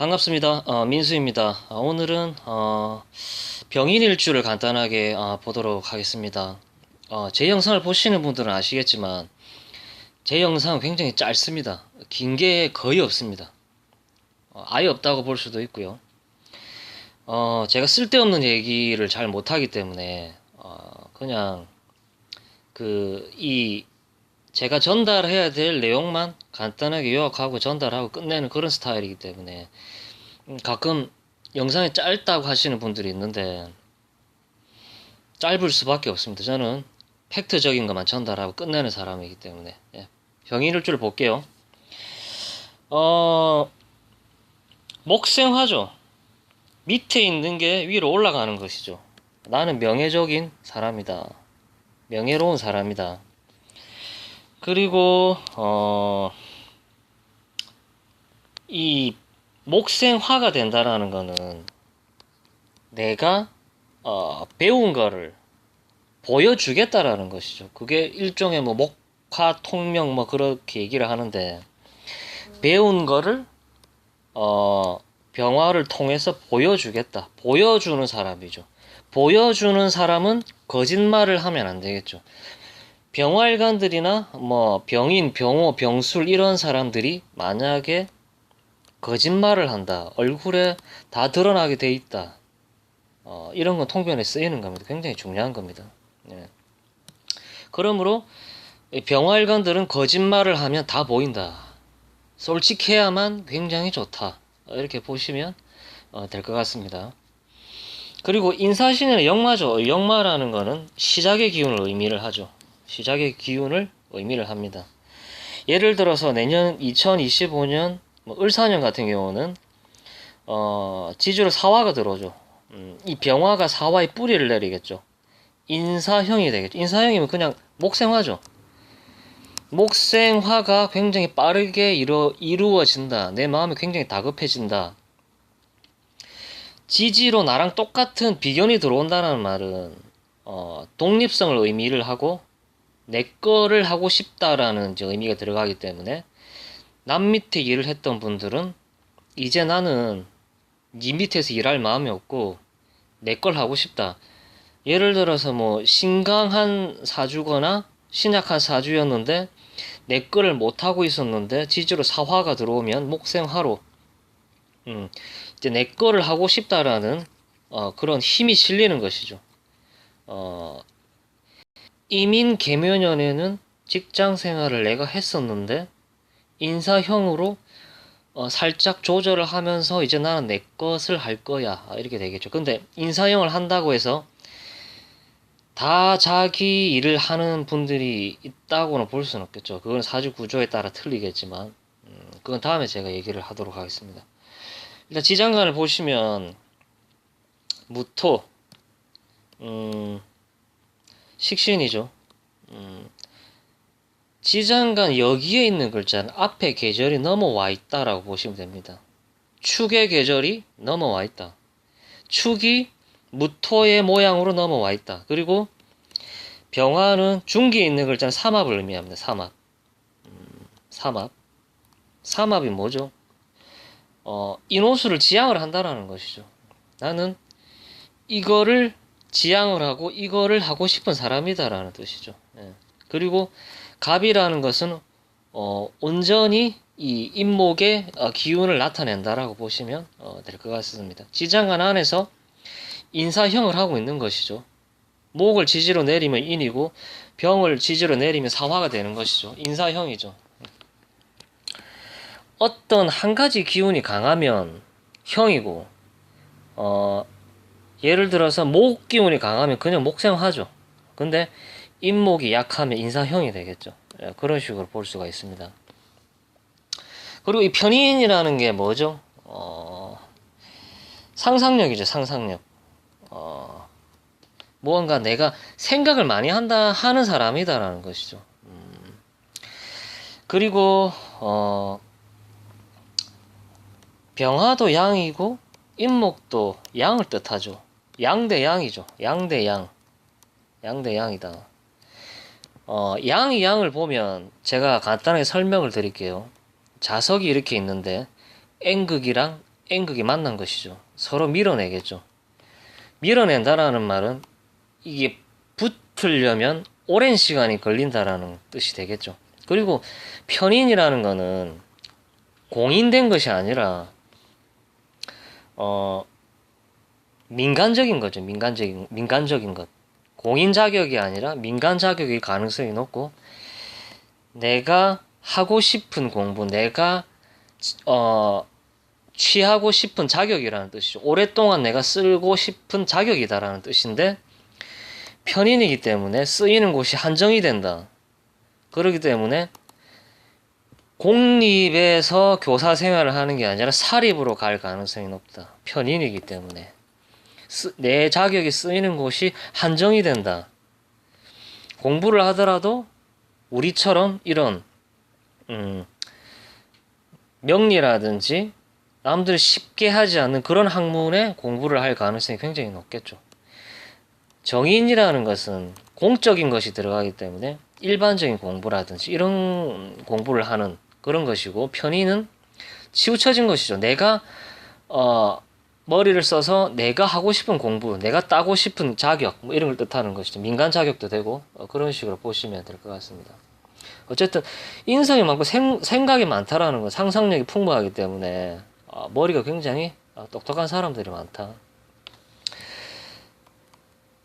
반갑습니다. 어, 민수입니다. 어, 오늘은 어, 병인 일주를 간단하게 어, 보도록 하겠습니다. 어, 제 영상을 보시는 분들은 아시겠지만 제 영상은 굉장히 짧습니다. 긴 게 거의 없습니다. 어, 아예 없다고 볼 수도 있고요. 어, 제가 쓸데없는 얘기를 잘 못하기 때문에 어, 그냥 그 이 제가 전달해야 될 내용만 간단하게 요약하고 전달하고 끝내는 그런 스타일이기 때문에 음, 가끔 영상이 짧다고 하시는 분들이 있는데 짧을 수밖에 없습니다. 저는 팩트적인 것만 전달하고 끝내는 사람이기 때문에 예. 병인일주를 볼게요. 어 목생화죠. 밑에 있는 게 위로 올라가는 것이죠. 나는 명예적인 사람이다. 명예로운 사람이다. 그리고 어, 이 목생화가 된다라는 거는 내가 어, 배운 거를 보여주겠다라는 것이죠. 그게 일종의 뭐 목화 통명 뭐 그렇게 얘기를 하는데 배운 거를 어, 병화를 통해서 보여주겠다. 보여주는 사람이죠. 보여주는 사람은 거짓말을 하면 안 되겠죠. 병활관들이나 뭐 병인, 병호, 병술 이런 사람들이 만약에 거짓말을 한다. 얼굴에 다 드러나게 돼 있다. 어, 이런 건 통변에 쓰이는 겁니다. 굉장히 중요한 겁니다. 예. 그러므로 이 병활관들은 거짓말을 하면 다 보인다. 솔직해야만 굉장히 좋다. 어, 이렇게 보시면 어, 될 것 같습니다. 그리고 인사신의 역마죠. 역마라는 거는 시작의 기운을 의미를 하죠. 시작의 기운을 의미를 합니다. 예를 들어서 내년 2025년 뭐 을사년 같은 경우는 어, 지주로 사화가 들어오죠. 음, 이 병화가 사화의 뿌리를 내리겠죠. 인사형이 되겠죠. 인사형이면 그냥 목생화죠. 목생화가 굉장히 빠르게 이루, 이루어진다. 내 마음이 굉장히 다급해진다. 지지로 나랑 똑같은 비견이 들어온다는 말은 어, 독립성을 의미를 하고 내 거를 하고 싶다라는 의미가 들어가기 때문에 남 밑에 일을 했던 분들은 이제 나는 네 밑에서 일할 마음이 없고 내 걸 하고 싶다. 예를 들어서 뭐 신강한 사주거나 신약한 사주였는데 내 거를 못 하고 있었는데 지지로 사화가 들어오면 목생화로 음, 이제 내 거를 하고 싶다라는 어, 그런 힘이 실리는 것이죠. 어, 이민 개묘년에는 직장 생활을 내가 했었는데 인사형으로 어, 살짝 조절을 하면서 이제 나는 내 것을 할 거야 이렇게 되겠죠. 근데 인사형을 한다고 해서 다 자기 일을 하는 분들이 있다고는 볼 수는 없겠죠. 그건 사주 구조에 따라 틀리겠지만 음, 그건 다음에 제가 얘기를 하도록 하겠습니다. 일단 지장간을 보시면 무토 음, 식신이죠. 음, 지장간 여기에 있는 글자는 앞에 계절이 넘어와 있다라고 보시면 됩니다. 축의 계절이 넘어와 있다. 축이 무토의 모양으로 넘어와 있다. 그리고 병화는 중기에 있는 글자는 삼합을 의미합니다. 삼합. 음, 삼합. 삼합이 뭐죠? 어, 인호수를 지향을 한다라는 것이죠. 나는 이거를 지향을 하고 이거를 하고 싶은 사람이다라는 뜻이죠. 예. 그리고 갑이라는 것은 어, 온전히 이 인목의 어, 기운을 나타낸다라고 보시면 어, 될 것 같습니다. 지장간 안에서 인사형을 하고 있는 것이죠. 목을 지지로 내리면 인이고 병을 지지로 내리면 사화가 되는 것이죠. 인사형이죠. 어떤 한 가지 기운이 강하면 형이고 어, 예를 들어서 목 기운이 강하면 그냥 목생하죠. 근데 인목이 약하면 인사형이 되겠죠. 예, 그런 식으로 볼 수가 있습니다. 그리고 이 편인이라는 게 뭐죠? 어, 상상력이죠, 상상력. 어, 무언가 내가 생각을 많이 한다 하는 사람이다라는 것이죠. 음, 그리고 어, 병화도 양이고 인목도 양을 뜻하죠. 양대 양이죠. 양대 양. 양대 양이다. 어, 양이 양을 보면 제가 간단하게 설명을 드릴게요. 자석이 이렇게 있는데 N극이랑 N극이 만난 것이죠. 서로 밀어내겠죠. 밀어낸다라는 말은 이게 붙으려면 오랜 시간이 걸린다라는 뜻이 되겠죠. 그리고 편인이라는 거는 공인된 것이 아니라 어 민간적인 거죠. 민간적인 민간적인 것. 공인 자격이 아니라 민간 자격일 가능성이 높고 내가 하고 싶은 공부, 내가 어 취하고 싶은 자격이라는 뜻이죠. 오랫동안 내가 쓰고 싶은 자격이다라는 뜻인데 편인이기 때문에 쓰이는 곳이 한정이 된다. 그렇기 때문에 공립에서 교사 생활을 하는 게 아니라 사립으로 갈 가능성이 높다. 편인이기 때문에 쓰- 내 자격이 쓰이는 곳이 한정이 된다. 공부를 하더라도 우리처럼 이런 음, 명리라든지 남들이 쉽게 하지 않는 그런 학문에 공부를 할 가능성이 굉장히 높겠죠. 정인이라는 것은 공적인 것이 들어가기 때문에 일반적인 공부라든지 이런 공부를 하는 그런 것이고 편의는 치우쳐진 것이죠. 내가 어, 머리를 써서 내가 하고 싶은 공부, 내가 따고 싶은 자격 뭐 이런 걸 뜻하는 것이죠. 민간 자격도 되고 어, 그런 식으로 보시면 될 것 같습니다. 어쨌든 인성이 많고 생, 생각이 많다라는 건 상상력이 풍부하기 때문에 어, 머리가 굉장히 어, 똑똑한 사람들이 많다.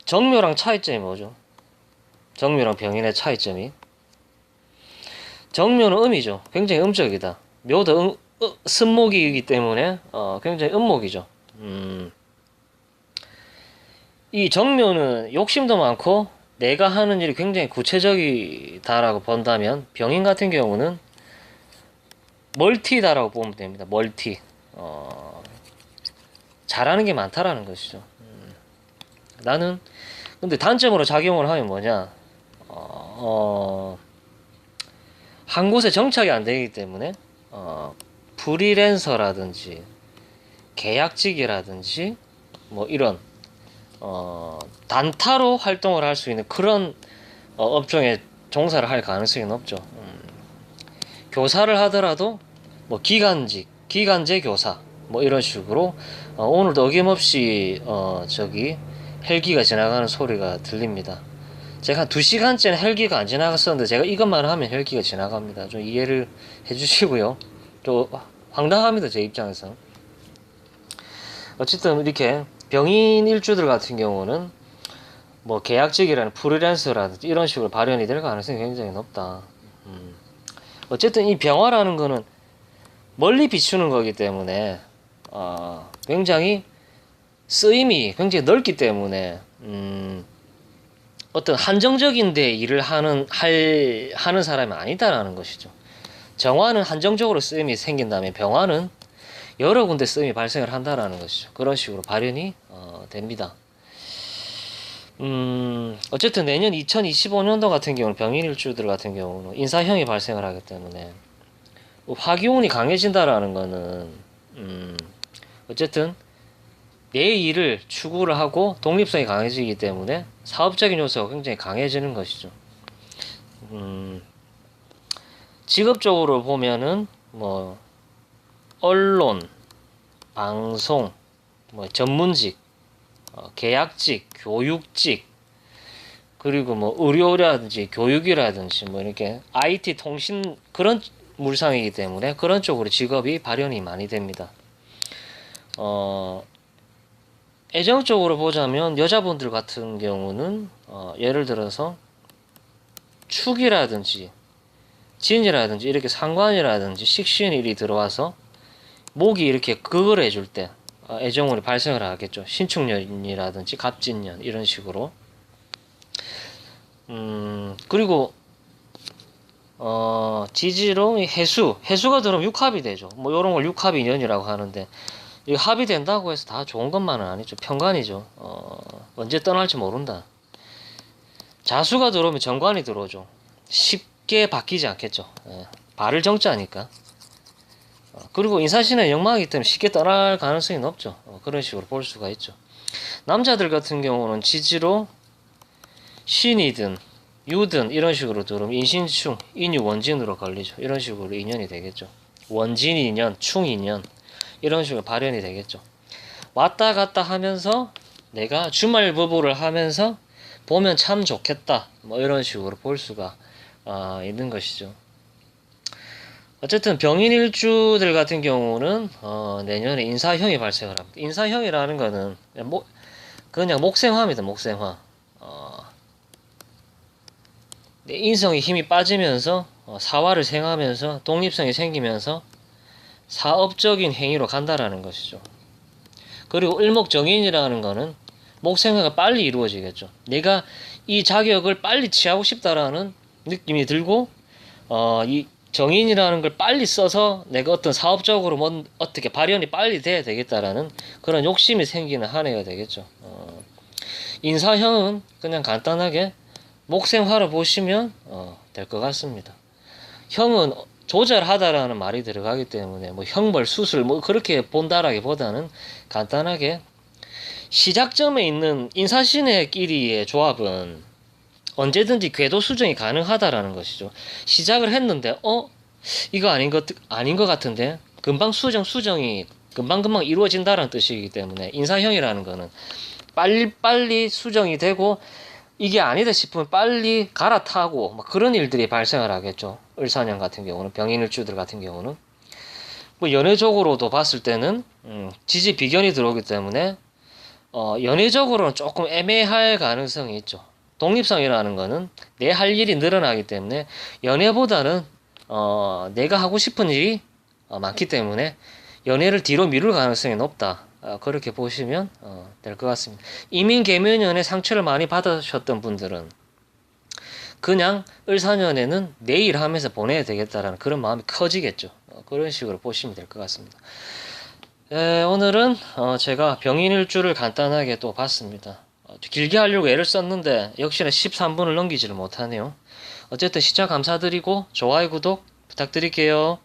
정묘랑 차이점이 뭐죠? 정묘랑 병인의 차이점이 정묘는 음이죠. 굉장히 음적이다. 묘도 음, 어, 쓴목이기 때문에 어, 굉장히 음목이죠. 음. 이 정묘는 욕심도 많고 내가 하는 일이 굉장히 구체적이다라고 본다면 병인 같은 경우는 멀티다라고 보면 됩니다. 멀티. 어, 잘하는 게 많다라는 것이죠. 음. 나는 근데 단점으로 작용을 하면 뭐냐? 어, 어, 한 곳에 정착이 안 되기 때문에 어, 프리랜서라든지 계약직이라든지 뭐 이런 어, 단타로 활동을 할 수 있는 그런 어, 업종에 종사를 할 가능성이 높죠. 음. 교사를 하더라도 뭐 기간직, 기간제 교사 뭐 이런 식으로 어, 오늘도 어김없이 어, 저기 헬기가 지나가는 소리가 들립니다. 제가 한 2시간째는 헬기가 안 지나갔었는데 제가 이것만 하면 헬기가 지나갑니다. 좀 이해를 해주시고요. 좀 황당합니다. 제 입장에서. 어쨌든 이렇게 병인 일주들 같은 경우는 뭐 계약직이라는 프리랜서라든지 이런 식으로 발현이 될 가능성이 굉장히 높다. 음. 어쨌든 이 병화라는 거는 멀리 비추는 거기 때문에 어, 굉장히 쓰임이 굉장히 넓기 때문에 음, 어떤 한정적인 데 일을 하는 할 하는 사람이 아니다라는 것이죠. 정화는 한정적으로 쓰임이 생긴다면 병화는 여러 군데 쓰임이 발생을 한다라는 것이죠. 그런 식으로 발현이 어, 됩니다. 음, 어쨌든 내년 2025년도 같은 경우는 병인일주들 같은 경우는 인사형이 발생을 하기 때문에 화기운이 강해진다라는 거는 음, 어쨌든 내 일을 추구를 하고 독립성이 강해지기 때문에 사업적인 요소가 굉장히 강해지는 것이죠. 음, 직업적으로 보면은 뭐 언론, 방송, 뭐 전문직, 어, 계약직, 교육직, 그리고 뭐 의료라든지 교육이라든지 뭐 이렇게 IT 통신 그런 물상이기 때문에 그런 쪽으로 직업이 발현이 많이 됩니다. 어, 애정적으로 보자면 여자분들 같은 경우는 어, 예를 들어서 축이라든지 진이라든지 이렇게 상관이라든지 식신 일이 들어와서 목이 이렇게 그걸 해줄 때 어, 애정운이 발생을 하겠죠. 신축년이라든지 갑진년 이런 식으로. 음 그리고 어 지지로 이 해수 해수가 들어오면 육합이 되죠. 뭐 이런 걸 육합 인연이라고 하는데 이 합이 된다고 해서 다 좋은 것만은 아니죠. 편관이죠. 어 언제 떠날지 모른다. 자수가 들어오면 정관이 들어오죠. 쉽게 바뀌지 않겠죠. 예, 발을 정자니까. 어, 그리고 인사신의 역마이기 때문에 쉽게 떠날 가능성이 높죠. 어, 그런 식으로 볼 수가 있죠. 남자들 같은 경우는 지지로 신이든 유든 이런 식으로 들어오면 인신충, 인유 원진으로 걸리죠. 이런 식으로 인연이 되겠죠. 원진 인연, 충 인연 이런 식으로 발현이 되겠죠. 왔다 갔다 하면서 내가 주말 부부를 하면서 보면 참 좋겠다. 뭐 이런 식으로 볼 수가 아, 있는 것이죠. 어쨌든 병인일주들 같은 경우는 어, 내년에 인사형이 발생을 합니다. 인사형이라는 거는 그냥 목생화입니다. 목생화. 어, 내 인성의 힘이 빠지면서 어, 사화를 생하면서 독립성이 생기면서 사업적인 행위로 간다라는 것이죠. 그리고 을목정인이라는 거는 목생화가 빨리 이루어지겠죠. 내가 이 자격을 빨리 취하고 싶다라는 느낌이 들고 어, 이 정인이라는 걸 빨리 써서 내가 어떤 사업적으로 뭔 어떻게 발현이 빨리 돼야 되겠다라는 그런 욕심이 생기는 한 해가 되겠죠. 어, 인사형은 그냥 간단하게 목생화로 보시면 어, 될 것 같습니다. 형은 조절하다라는 말이 들어가기 때문에 뭐 형벌 수술 뭐 그렇게 본다라기보다는 간단하게 시작점에 있는 인사신의끼리의 조합은 언제든지 궤도 수정이 가능하다라는 것이죠. 시작을 했는데 어 이거 아닌 것 아닌 것 같은데 금방 수정 수정이 금방 금방 이루어진다라는 뜻이기 때문에 인사형이라는 거는 빨리 빨리 수정이 되고 이게 아니다 싶으면 빨리 갈아타고 막 그런 일들이 발생을 하겠죠. 을사년 같은 경우는 병인일주들 같은 경우는 뭐 연애적으로도 봤을 때는 음, 지지 비견이 들어오기 때문에 어, 연애적으로는 조금 애매할 가능성이 있죠. 독립성이라는 거는 내 할 일이 늘어나기 때문에 연애보다는 어, 내가 하고 싶은 일이 어, 많기 때문에 연애를 뒤로 미룰 가능성이 높다. 어, 그렇게 보시면 어, 될 것 같습니다. 이민 계면연에 상처를 많이 받으셨던 분들은 그냥 을사년에는 내일 하면서 보내야 되겠다라는 그런 마음이 커지겠죠. 어, 그런 식으로 보시면 될 것 같습니다. 에, 오늘은 어, 제가 병인일주를 간단하게 또 봤습니다. 어, 길게 하려고 애를 썼는데 역시나 13분을 넘기지를 못하네요. 어쨌든 시청 감사드리고 좋아요 구독 부탁드릴게요.